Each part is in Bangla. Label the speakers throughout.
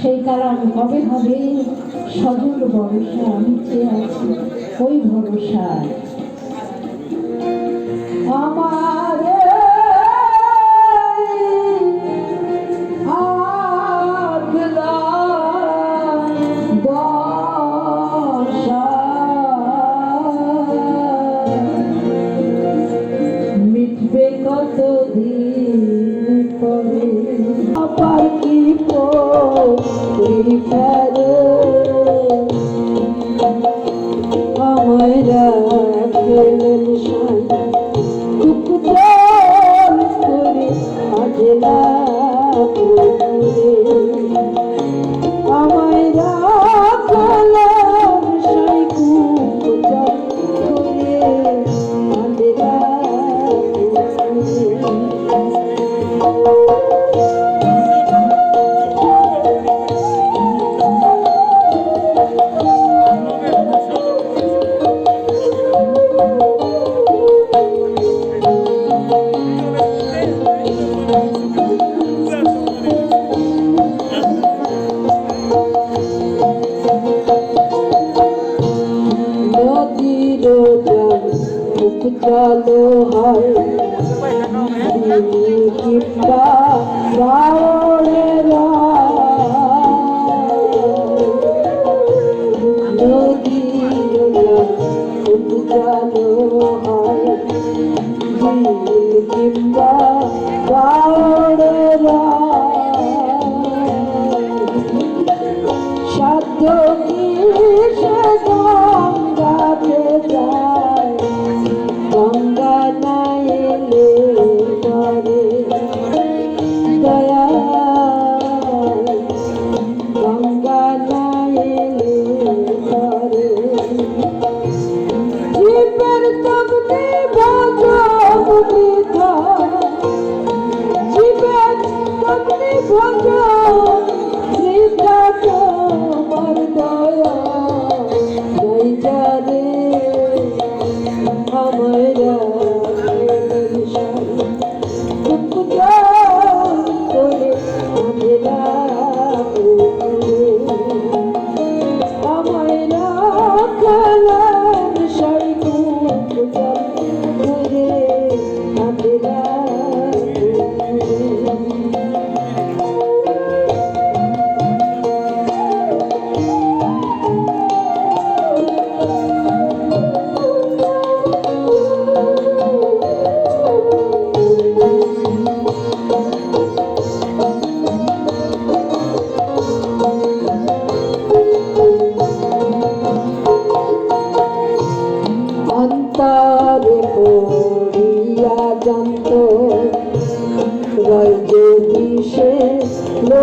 Speaker 1: সেই কারণ কবে হবে? সজল ভরসা আমি চেয়ে আছি ওই ভরসা আমার ভালো হয় কিংবা বাউলেরা নদী খুব ভালো হয় সাধ্য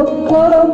Speaker 1: coro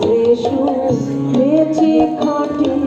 Speaker 1: Station, Mitty Cartoon.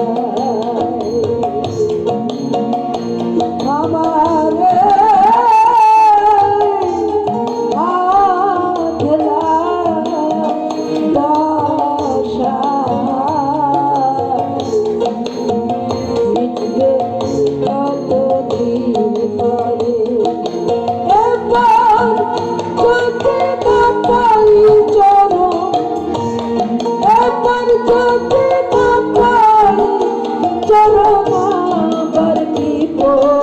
Speaker 1: Oh, oh, oh. করো না